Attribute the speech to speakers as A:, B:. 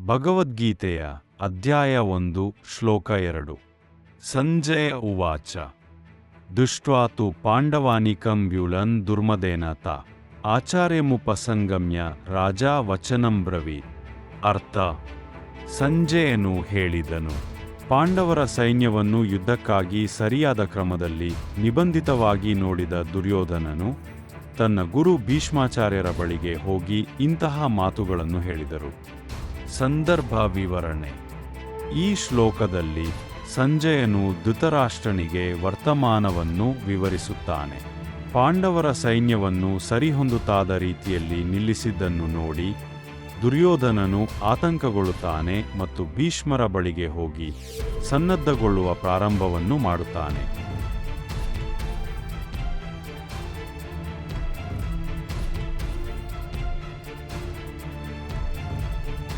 A: ಭಗವದ್ಗೀತೆಯ ಅಧ್ಯಾಯ ಒಂದು, ಶ್ಲೋಕ ಎರಡು. ಸಂಜಯ ಉವಾಚ. ದುಷ್ಟ್ವಾತು ಪಾಂಡವಾನಿಕಂ ವ್ಯುಲನ್ ದುರ್ಮದೇನತ ಆಚಾರ್ಯಮುಪಸಂಗಮ್ಯ ರಾಜ ವಚನಂ ಬ್ರವಿ. ಅರ್ಥ. ಸಂಜಯನು ಹೇಳಿದನು. ಪಾಂಡವರ ಸೈನ್ಯವನ್ನು ಯುದ್ಧಕ್ಕಾಗಿ ಸರಿಯಾದ ಕ್ರಮದಲ್ಲಿ ನಿಬಂಧಿತವಾಗಿ ನೋಡಿದ ದುರ್ಯೋಧನನು ತನ್ನ ಗುರು ಭೀಷ್ಮಾಚಾರ್ಯರ ಬಳಿಗೆ ಹೋಗಿ ಇಂತಹ ಮಾತುಗಳನ್ನು ಹೇಳಿದರು. ಸಂದರ್ಭ ವಿವರಣೆ. ಈ ಶ್ಲೋಕದಲ್ಲಿ ಸಂಜಯನು ಧೃತರಾಷ್ಟ್ರನಿಗೆ ವರ್ತಮಾನವನ್ನು ವಿವರಿಸುತ್ತಾನೆ. ಪಾಂಡವರ ಸೈನ್ಯವನ್ನು ಸರಿಹೊಂದುತ್ತಾದ ರೀತಿಯಲ್ಲಿ ನಿಲ್ಲಿಸಿದ್ದನ್ನು ನೋಡಿ ದುರ್ಯೋಧನನು ಆತಂಕಗೊಳ್ಳುತ್ತಾನೆ ಮತ್ತು ಭೀಷ್ಮರ ಬಳಿಗೆ ಹೋಗಿ ಸನ್ನದ್ಧಗೊಳ್ಳುವ ಪ್ರಾರಂಭವನ್ನು ಮಾಡುತ್ತಾನೆ.